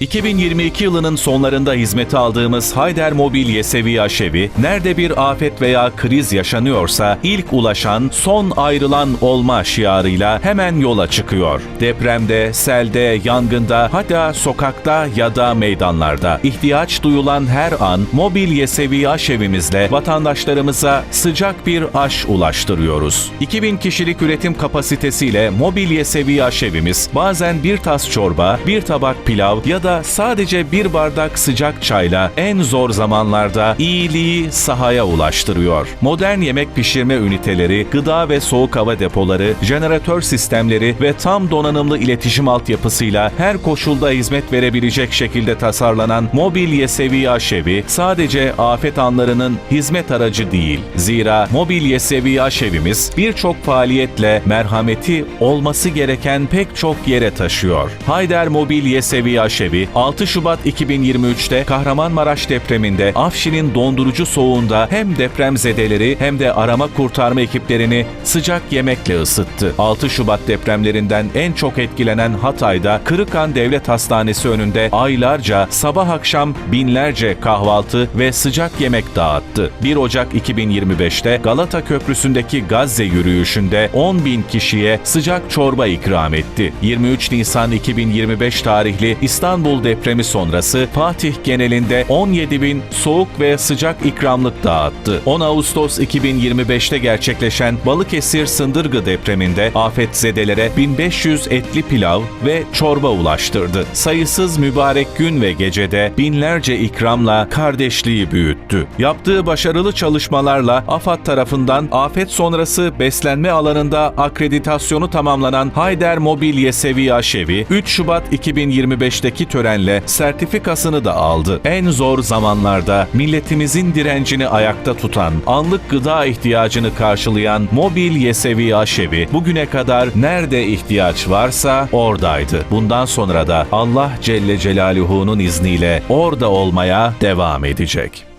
2022 yılının sonlarında hizmete aldığımız Hayder Mobil Yesevi Aşevi, nerede bir afet veya kriz yaşanıyorsa ilk ulaşan, son ayrılan olma şiarıyla hemen yola çıkıyor. Depremde, selde, yangında, hatta sokakta ya da meydanlarda ihtiyaç duyulan her an Mobil Yesevi Aşevimizle vatandaşlarımıza sıcak bir aş ulaştırıyoruz. 2000 kişilik üretim kapasitesiyle Mobil Yesevi Aşevimiz bazen bir tas çorba, bir tabak pilav ya da sadece bir bardak sıcak çayla en zor zamanlarda iyiliği sahaya ulaştırıyor. Modern yemek pişirme üniteleri, gıda ve soğuk hava depoları, jeneratör sistemleri ve tam donanımlı iletişim altyapısıyla her koşulda hizmet verebilecek şekilde tasarlanan Mobil Yesevi Aşevi sadece afet anlarının hizmet aracı değil. Zira Mobil Yesevi Aşevimiz birçok faaliyetle merhameti olması gereken pek çok yere taşıyor. Hayder Mobil Yesevi Aşevi 6 Şubat 2023'te Kahramanmaraş depreminde Afşin'in dondurucu soğuğunda hem depremzedeleri hem de arama kurtarma ekiplerini sıcak yemekle ısıttı. 6 Şubat depremlerinden en çok etkilenen Hatay'da Kırıkhan Devlet Hastanesi önünde aylarca sabah akşam binlerce kahvaltı ve sıcak yemek dağıttı. 1 Ocak 2025'te Galata Köprüsü'ndeki Gazze yürüyüşünde 10 bin kişiye sıcak çorba ikram etti. 23 Nisan 2025 tarihli İstanbul depremi sonrası Fatih genelinde 17 bin soğuk ve sıcak ikramlık dağıttı. 10 Ağustos 2025'te gerçekleşen Balıkesir Sındırgı depreminde afetzedelere 1500 etli pilav ve çorba ulaştırdı. Sayısız mübarek gün ve gecede binlerce ikramla kardeşliği büyüttü. Yaptığı başarılı çalışmalarla AFAD tarafından afet sonrası beslenme alanında akreditasyonu tamamlanan Hayder Mobil Yesevi Aşevi 3 Şubat 2025'teki törenle sertifikasını da aldı. En zor zamanlarda milletimizin direncini ayakta tutan, anlık gıda ihtiyacını karşılayan Mobil Yesevi Aşevi bugüne kadar nerede ihtiyaç varsa oradaydı. Bundan sonra da Allah Celle Celaluhu'nun izniyle orada olmaya devam edecek.